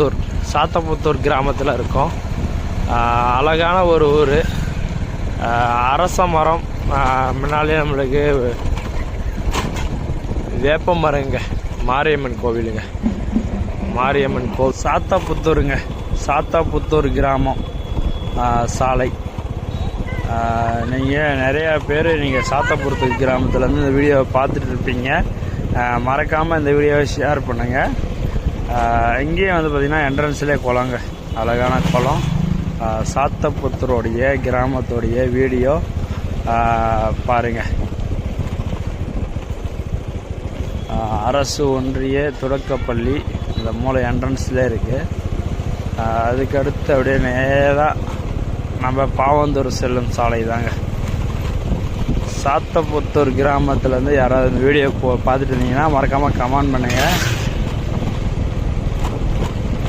சாத்தப்புத்தூர் சாத்தப்புத்தூர் கிராமத்தில் இருக்கோம். அழகான ஒரு ஊர். அரச மரம் முன்னாலே நம்மளுக்கு வேப்ப மரங்க மாரியம்மன் கோவிலுங்க. மாரியம்மன் கோவில் சாத்தாபுத்தூருங்க சாத்தாபுத்தூர் கிராமம் சாலை. நீங்கள் நிறையா பேர் நீங்கள் சாத்தாபுரத்து கிராமத்துலேருந்து இந்த வீடியோவை பார்த்துட்டு இருப்பீங்க. மறக்காமல் இந்த வீடியோவை ஷேர் பண்ணுங்கள் இங்கேயும் வந்து பார்த்திங்கன்னா என்ட்ரன்ஸ்லேயே குளங்க. அழகான குளம். சாத்தப்புத்தருடைய கிராமத்துடைய வீடியோ. பாருங்கள் அரசு ஒன்றிய தொடக்கப்பள்ளி இந்த மூளை என்ட்ரன்ஸ்லேயே இருக்குது அதுக்கு அடுத்து அப்படியே நேராக நம்ம பாவந்தூர் செல்லும் சாலை தாங்க. சாத்தப்புத்தூர் கிராமத்துலேருந்து யாராவது வீடியோ போ பார்த்துட்டு இருந்தீங்கன்னா மறக்காமல் கமெண்ட் பண்ணுங்கள்